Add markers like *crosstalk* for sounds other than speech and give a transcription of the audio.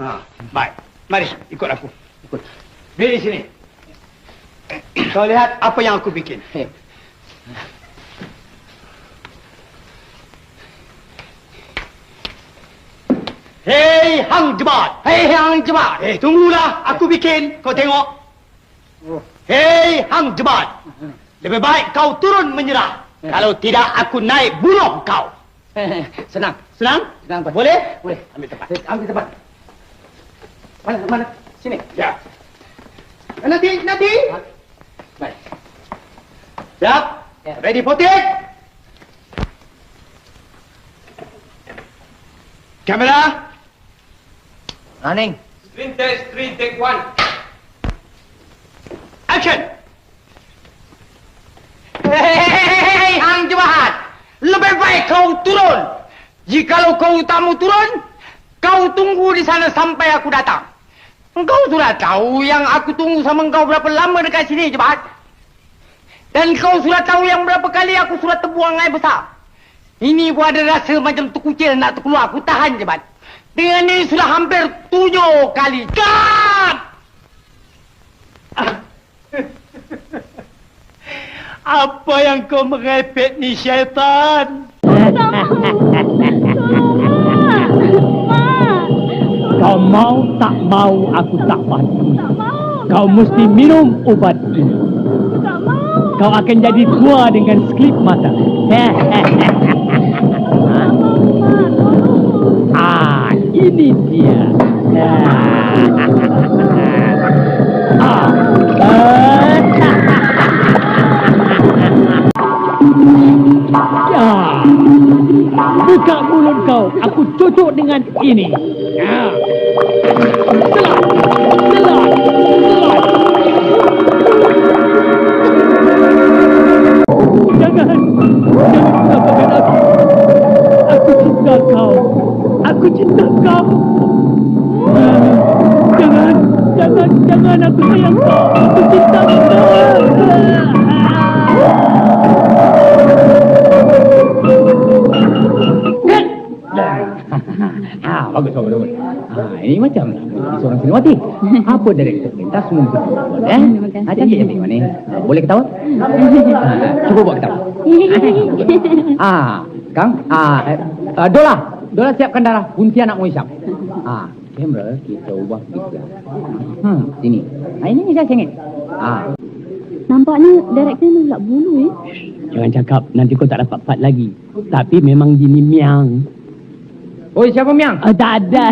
Ha, baik. Mari, ikut aku. Ikut. Diri sini. Kau lihat apa yang aku bikin. Hei. Hei, Hang Jebat. Hei, Hang Jebat. Eh, tunggulah. Aku bikin. Kau tengok. Oh. Hei, Hang Jebat. Lebih baik kau turun menyerah. Ya. Kalau tidak, aku naik bunuh kau. Hei, Senang. Senang? Senang. Boleh? Boleh. Ambil tempat. Hei, Ambil tempat. Mana, mana? Sini. Ya. Nanti, nanti. Baik. Siap? Ya. Ready for take? Kamera. Running. Screen test, screen take one. Action. Hei, Hang Jebat. Lebih baik kau turun. Jikalau kau tak mau turun, kau tunggu di sana sampai aku datang. Engkau sudah tahu yang aku tunggu sama engkau berapa lama dekat sini, Jebat. Dan kau sudah tahu yang berapa kali aku sudah terbuang air besar. Ini pun ada rasa macam terkucil nak terkeluar. Aku tahan, Jebat. Dengan ini sudah hampir tujuh kali. Cut! *laughs* Apa yang kau merepek ni syaitan? Kau mau tak mau aku tak bantu. Kau mesti minum ubat ini. Kau akan jadi tua dengan skrip mata. *laughs* ah, ini dia. ah. ya. *laughs* Buka mulut kau. Aku cucuk dengan ini. Ya. Telat. Telat. Telat. Jangan. Jangan lakukan aku. Aku cinta kau. Aku cinta kau. *laughs* Ah, bagus, bagus, bagus. Ah, ini macam seorang sinimati. *laughs* Apa direktor minta semua betul. Eh? Ah, cantik cantik mana? Ah, boleh ketawa? Ah, cuba buat ketawa. *laughs* ah, Kang, ah, eh, ah, Dola, Dola siapkan darah punti anak Moisam. Ah, kamera kita ubah kita. Hmm, sini. Ah, ini ni saya sengit. Ah, Nampaknya director ni pula bulu eh. jangan cakap nanti kau tak dapat part lagi. Tapi memang gini miang. Oi, siapa Miang? Ah, tak ada.